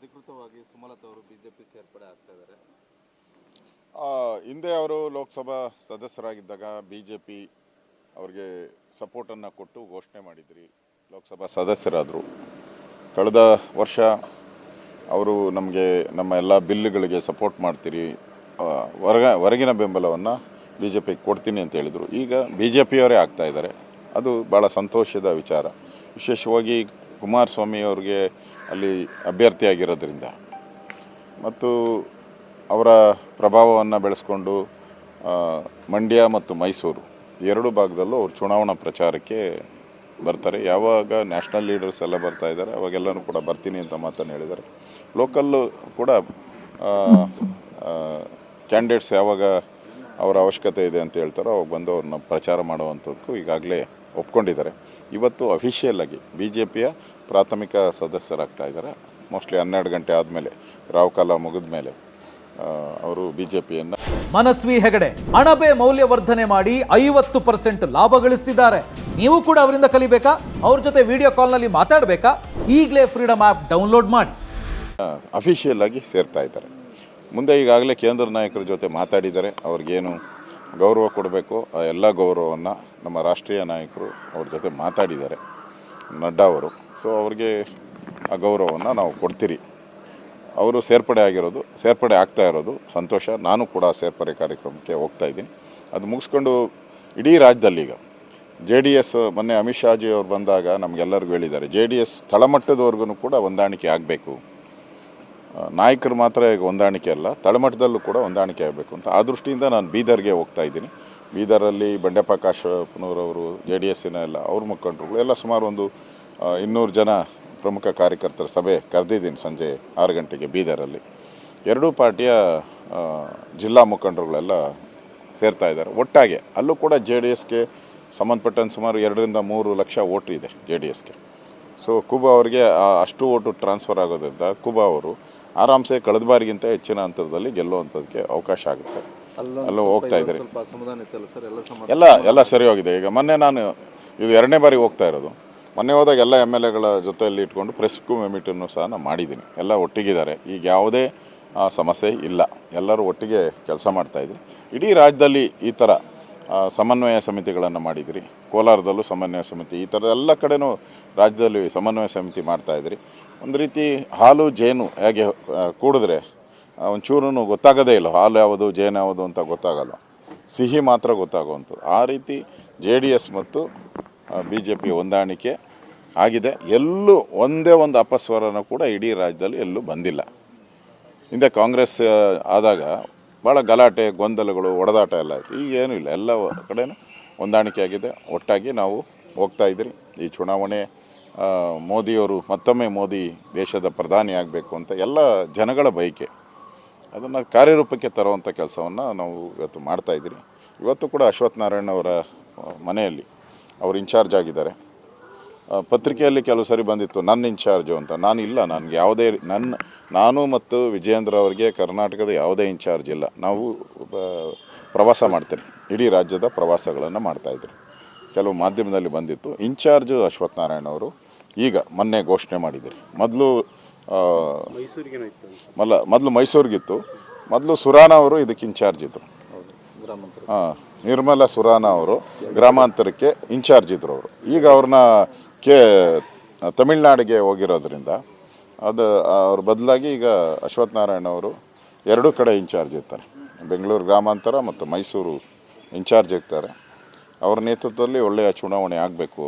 ಅಧಿಕೃತವಾಗಿ ಸುಮಲತಾ ಅವರು ಬಿಜೆಪಿ ಸೇರ್ಪಡೆ ಆಗ್ತಾ ಇದ್ದಾರೆ. ಹಿಂದೆ ಅವರು ಲೋಕಸಭಾ ಸದಸ್ಯರಾಗಿದ್ದಾಗ ಬಿ ಜೆ ಪಿ ಅವ್ರಿಗೆ ಸಪೋರ್ಟನ್ನು ಕೊಟ್ಟು ಘೋಷಣೆ ಮಾಡಿದ್ರಿ, ಲೋಕಸಭಾ ಸದಸ್ಯರಾದರು. ಕಳೆದ ವರ್ಷ ಅವರು ನಮಗೆ ನಮ್ಮ ಎಲ್ಲ ಬಿಲ್ಲುಗಳಿಗೆ ಸಪೋರ್ಟ್ ಮಾಡ್ತೀರಿ ಹೊರಗ, ಹೊರಗಿನ ಬೆಂಬಲವನ್ನು ಬಿ ಜೆ ಪಿಗೆ ಕೊಡ್ತೀನಿ ಅಂತ ಹೇಳಿದರು. ಈಗ ಬಿ ಜೆ ಪಿಯವರೇ ಆಗ್ತಾ ಇದ್ದಾರೆ. ಅದು ಭಾಳ ಸಂತೋಷದ ವಿಚಾರ. ವಿಶೇಷವಾಗಿ ಕುಮಾರಸ್ವಾಮಿ ಅವ್ರಿಗೆ ಅಲ್ಲಿ ಅಭ್ಯರ್ಥಿಯಾಗಿರೋದ್ರಿಂದ. ಮತ್ತು ಅವರ ಪ್ರಭಾವವನ್ನು ಬೆಳೆಸ್ಕೊಂಡು ಮಂಡ್ಯ ಮತ್ತು ಮೈಸೂರು ಎರಡು ಭಾಗದಲ್ಲೂ ಅವರು ಚುನಾವಣಾ ಪ್ರಚಾರಕ್ಕೆ ಬರ್ತಾರೆ. ಯಾವಾಗ ನ್ಯಾಷನಲ್ ಲೀಡರ್ಸ್ ಎಲ್ಲ ಬರ್ತಾ ಇದ್ದಾರೆ, ಅವಾಗೆಲ್ಲನೂ ಕೂಡ ಬರ್ತೀನಿ ಅಂತ ಮಾತನ್ನು ಹೇಳಿದ್ದಾರೆ. ಲೋಕಲ್ಲು ಕೂಡ ಕ್ಯಾಂಡಿಡೇಟ್ಸ್ ಯಾವಾಗ ಅವರ ಅವಶ್ಯಕತೆ ಇದೆ ಅಂತ ಹೇಳ್ತಾರೋ ಅವಾಗ ಬಂದು ಅವ್ರನ್ನ ಪ್ರಚಾರ ಮಾಡುವಂಥದ್ದಕ್ಕೂ ಈಗಾಗಲೇ ಒಪ್ಕೊಂಡಿದ್ದಾರೆ. ಇವತ್ತು ಅಫಿಷಿಯಲ್ ಆಗಿ ಬಿ ಜೆ ಪಿಯ ಪ್ರಾಥಮಿಕ ಸದಸ್ಯರಾಗ್ತಾ ಇದ್ದಾರೆ. ಮೋಸ್ಟ್ಲಿ ಹನ್ನೆರಡು ಗಂಟೆ ಆದಮೇಲೆ ರಾವ್ ಕಾಲ ಮುಗಿದ ಮೇಲೆ ಅವರು ಬಿ ಜೆ ಪಿಯನ್ನು ಮನಸ್ವಿ ಹೆಗಡೆ ಅಣಬೆ ಮೌಲ್ಯವರ್ಧನೆ ಮಾಡಿ ಐವತ್ತು ಪರ್ಸೆಂಟ್ ಲಾಭ ಗಳಿಸ್ತಿದ್ದಾರೆ. ನೀವು ಕೂಡ ಅವರಿಂದ ಕಲಿಬೇಕಾ? ಅವ್ರ ಜೊತೆ ವಿಡಿಯೋ ಕಾಲ್ನಲ್ಲಿ ಮಾತಾಡಬೇಕಾ? ಈಗಲೇ ಫ್ರೀಡಮ್ ಆ್ಯಪ್ ಡೌನ್ಲೋಡ್ ಮಾಡಿ. ಅಫಿಷಿಯಲ್ ಆಗಿ ಸೇರ್ತಾ ಇದ್ದಾರೆ. ಮುಂದೆ ಈಗಾಗಲೇ ಕೇಂದ್ರ ನಾಯಕರ ಜೊತೆ ಮಾತಾಡಿದ್ದಾರೆ. ಅವ್ರಿಗೇನು ಗೌರವ ಕೊಡಬೇಕು? ಆ ಎಲ್ಲ ಗೌರವವನ್ನು ನಮ್ಮ ರಾಷ್ಟ್ರೀಯ ನಾಯಕರು ಅವ್ರ ಜೊತೆ ಮಾತಾಡಿದ್ದಾರೆ. ನಡ್ಡಾ ಅವರು. ಸೊ ಅವ್ರಿಗೆ ಆ ಗೌರವವನ್ನು ನಾವು ಕೊಡ್ತೀರಿ. ಅವರು ಸೇರ್ಪಡೆ ಆಗಿರೋದು, ಸೇರ್ಪಡೆ ಆಗ್ತಾ ಇರೋದು ಸಂತೋಷ. ನಾನು ಕೂಡ ಸೇರ್ಪಡೆ ಕಾರ್ಯಕ್ರಮಕ್ಕೆ ಹೋಗ್ತಾ ಇದ್ದೀನಿ. ಅದು ಮುಗಿಸ್ಕೊಂಡು ಇಡೀ ರಾಜ್ಯದಲ್ಲಿ ಈಗ ಜೆ ಡಿ ಎಸ್ ಮೊನ್ನೆ ಅಮಿತ್ ಶಾಜಿ ಅವರು ಬಂದಾಗ ನಮಗೆಲ್ಲರಿಗೂ ಹೇಳಿದ್ದಾರೆ, ಜೆ ಡಿ ಎಸ್ ತಳಮಟ್ಟದವರೆಗೂ ಕೂಡ ಹೊಂದಾಣಿಕೆ ಆಗಬೇಕು. ನಾಯಕರು ಮಾತ್ರ ಈಗ ಹೊಂದಾಣಿಕೆ ಅಲ್ಲ, ತಳಮಟ್ಟದಲ್ಲೂ ಕೂಡ ಹೊಂದಾಣಿಕೆ ಆಗಬೇಕು ಅಂತ ಆ ದೃಷ್ಟಿಯಿಂದ ನಾನು ಬೀದರ್ಗೆ ಹೋಗ್ತಾ ಇದ್ದೀನಿ. ಬೀದರಲ್ಲಿ ಬಂಡೆಪ್ಪ ಕಾಶಪ್ಪನವರವರು ಜೆ ಡಿ ಎಸ್ಸಿನ ಎಲ್ಲ ಅವ್ರ ಮುಖಂಡರುಗಳು, ಎಲ್ಲ ಸುಮಾರು ಒಂದು ಇನ್ನೂರು ಜನ ಪ್ರಮುಖ ಕಾರ್ಯಕರ್ತರ ಸಭೆ ಕರೆದಿದ್ದೀನಿ ಸಂಜೆ ಆರು ಗಂಟೆಗೆ ಬೀದರಲ್ಲಿ. ಎರಡೂ ಪಾರ್ಟಿಯ ಜಿಲ್ಲಾ ಮುಖಂಡರುಗಳೆಲ್ಲ ಸೇರ್ತಾ ಇದ್ದಾರೆ. ಒಟ್ಟಾಗೆ ಅಲ್ಲೂ ಕೂಡ ಜೆ ಡಿ ಎಸ್ಗೆ ಸಂಬಂಧಪಟ್ಟಂತೆ ಸುಮಾರು ಎರಡರಿಂದ ಮೂರು ಲಕ್ಷ ಓಟು ಇದೆ ಜೆ ಡಿ ಎಸ್ಗೆ ಸೊ ಕುಬಾ ಅವರಿಗೆ ಅಷ್ಟು ಓಟು ಟ್ರಾನ್ಸ್ಫರ್ ಆಗೋದ್ರಿಂದ ಕುಬಾ ಅವರು ಆರಾಮ್ಸೆ ಕಳೆದ ಬಾರಿಗಿಂತ ಹೆಚ್ಚಿನ ಹಂತದಲ್ಲಿ ಗೆಲ್ಲುವಂಥದ್ದಕ್ಕೆ ಅವಕಾಶ ಆಗುತ್ತೆ. ಅಲ್ಲೂ ಹೋಗ್ತಾ ಇದ್ದಾರೆ. ಎಲ್ಲ ಎಲ್ಲ ಸರಿ ಹೋಗಿದೆ. ಈಗ ಮೊನ್ನೆ ನಾನು ಇದು ಎರಡನೇ ಬಾರಿ ಹೋಗ್ತಾ ಇರೋದು. ಮೊನ್ನೆ ಹೋದಾಗ ಎಲ್ಲ ಎಂ ಎಲ್ ಎಗಳ ಜೊತೆಯಲ್ಲಿ ಇಟ್ಕೊಂಡು ಪ್ರೆಸ್ ಮೀಟನ್ನು ಸಹ ನಾನು ಮಾಡಿದ್ದೀನಿ. ಎಲ್ಲ ಒಟ್ಟಿಗಿದ್ದಾರೆ. ಈಗ ಯಾವುದೇ ಸಮಸ್ಯೆ ಇಲ್ಲ. ಎಲ್ಲರೂ ಒಟ್ಟಿಗೆ ಕೆಲಸ ಮಾಡ್ತಾಯಿದ್ರು ಇಡೀ ರಾಜ್ಯದಲ್ಲಿ ಈ ಥರ ಸಮನ್ವಯ ಸಮಿತಿಗಳನ್ನು ಮಾಡಿದಿರಿ. ಕೋಲಾರದಲ್ಲೂ ಸಮನ್ವಯ ಸಮಿತಿ ಈ ಥರದ ಎಲ್ಲ ಕಡೆನೂ ರಾಜ್ಯದಲ್ಲಿ ಸಮನ್ವಯ ಸಮಿತಿ ಮಾಡ್ತಾಯಿದ್ರಿ ಒಂದು ರೀತಿ ಹಾಲು ಜೇನು ಹೇಗೆ ಕೂಡಿದ್ರೆ ಒಂಚೂರು ಗೊತ್ತಾಗೋದೇ ಇಲ್ಲ, ಹಾಲು ಯಾವುದು, ಜೇನು ಯಾವುದು ಅಂತ ಗೊತ್ತಾಗಲ್ಲ. ಸಿಹಿ ಮಾತ್ರ ಗೊತ್ತಾಗುವಂಥದ್ದು. ಆ ರೀತಿ ಜೆ ಡಿ ಎಸ್ ಮತ್ತು ಬಿ ಜೆ ಪಿ ಹೊಂದಾಣಿಕೆ ಆಗಿದೆ. ಎಲ್ಲೂ ಒಂದೇ ಒಂದು ಅಪಸ್ವರನೂ ಕೂಡ ಇಡೀ ರಾಜ್ಯದಲ್ಲಿ ಎಲ್ಲೂ ಬಂದಿಲ್ಲ. ಹಿಂದೆ ಕಾಂಗ್ರೆಸ್ ಆದಾಗ ಭಾಳ ಗಲಾಟೆ, ಗೊಂದಲಗಳು, ಒಡೆದಾಟ ಎಲ್ಲ ಆಯಿತು. ಈಗ ಏನೂ ಇಲ್ಲ. ಎಲ್ಲ ಕಡೆನೂ ಹೊಂದಾಣಿಕೆ ಆಗಿದೆ. ಒಟ್ಟಾಗಿ ನಾವು ಹೋಗ್ತಾ ಇದ್ದೀರಿ. ಈ ಚುನಾವಣೆ ಮೋದಿಯವರು ಮತ್ತೊಮ್ಮೆ ಮೋದಿ ದೇಶದ ಪ್ರಧಾನಿ ಆಗಬೇಕು ಅಂತ ಎಲ್ಲ ಜನಗಳ ಬಯಕೆ. ಅದನ್ನು ಕಾರ್ಯರೂಪಕ್ಕೆ ತರುವಂಥ ಕೆಲಸವನ್ನು ನಾವು ಇವತ್ತು ಮಾಡ್ತಾ ಇದ್ದೀರಿ. ಇವತ್ತು ಕೂಡ ಅಶ್ವಥ್ ನಾರಾಯಣ ಅವರ ಮನೆಯಲ್ಲಿ ಅವರು ಇನ್ಚಾರ್ಜ್ ಆಗಿದ್ದಾರೆ. ಪತ್ರಿಕೆಯಲ್ಲಿ ಕೆಲವು ಸರಿ ಬಂದಿತ್ತು, ನನ್ನ ಇನ್ಚಾರ್ಜು ಅಂತ. ನಾನು ಇಲ್ಲ, ನನಗೆ ಯಾವುದೇ ನನ್ನ ನಾನು ಮತ್ತು ವಿಜಯೇಂದ್ರ ಅವರಿಗೆ ಕರ್ನಾಟಕದ ಯಾವುದೇ ಇನ್ಚಾರ್ಜ್ ಇಲ್ಲ. ನಾವು ಪ್ರವಾಸ ಮಾಡ್ತೇನೆ ಇಡೀ ರಾಜ್ಯದ ಪ್ರವಾಸಗಳನ್ನು ಮಾಡ್ತಾಯಿದ್ರು ಕೆಲವು ಮಾಧ್ಯಮದಲ್ಲಿ ಬಂದಿತ್ತು. ಇನ್ಚಾರ್ಜು ಅಶ್ವಥ್ ನಾರಾಯಣ ಅವರು ಈಗ ಮೊನ್ನೆ ಘೋಷಣೆ ಮಾಡಿದ್ದೀರಿ. ಮೊದಲು ಮಲ್ಲ ಮೊದಲು ಮೈಸೂರಿಗಿತ್ತು. ಮೊದಲು ಸುರಾನ ಅವರು ಇದಕ್ಕೆ ಇನ್ಚಾರ್ಜ್ ಇದ್ದರು ಗ್ರಾಮಾಂತರ. ಹಾಂ ನಿರ್ಮಲಾ ಸುರಾನ ಅವರು ಗ್ರಾಮಾಂತರಕ್ಕೆ ಇನ್ಚಾರ್ಜ್ ಇದ್ರು ಅವರು. ಈಗ ಅವ್ರನ್ನ ಕೆ ತಮಿಳ್ನಾಡಿಗೆ ಹೋಗಿರೋದ್ರಿಂದ ಅದು ಅವ್ರ ಬದಲಾಗಿ ಈಗ ಅಶ್ವಥ್ ನಾರಾಯಣ ಅವರು ಎರಡೂ ಕಡೆ ಇನ್ಚಾರ್ಜ್ ಇರ್ತಾರೆ. ಬೆಂಗಳೂರು ಗ್ರಾಮಾಂತರ ಮತ್ತು ಮೈಸೂರು ಇನ್ಚಾರ್ಜ್ ಇರ್ತಾರೆ. ಅವ್ರ ನೇತೃತ್ವದಲ್ಲಿ ಒಳ್ಳೆಯ ಚುನಾವಣೆ ಆಗಬೇಕು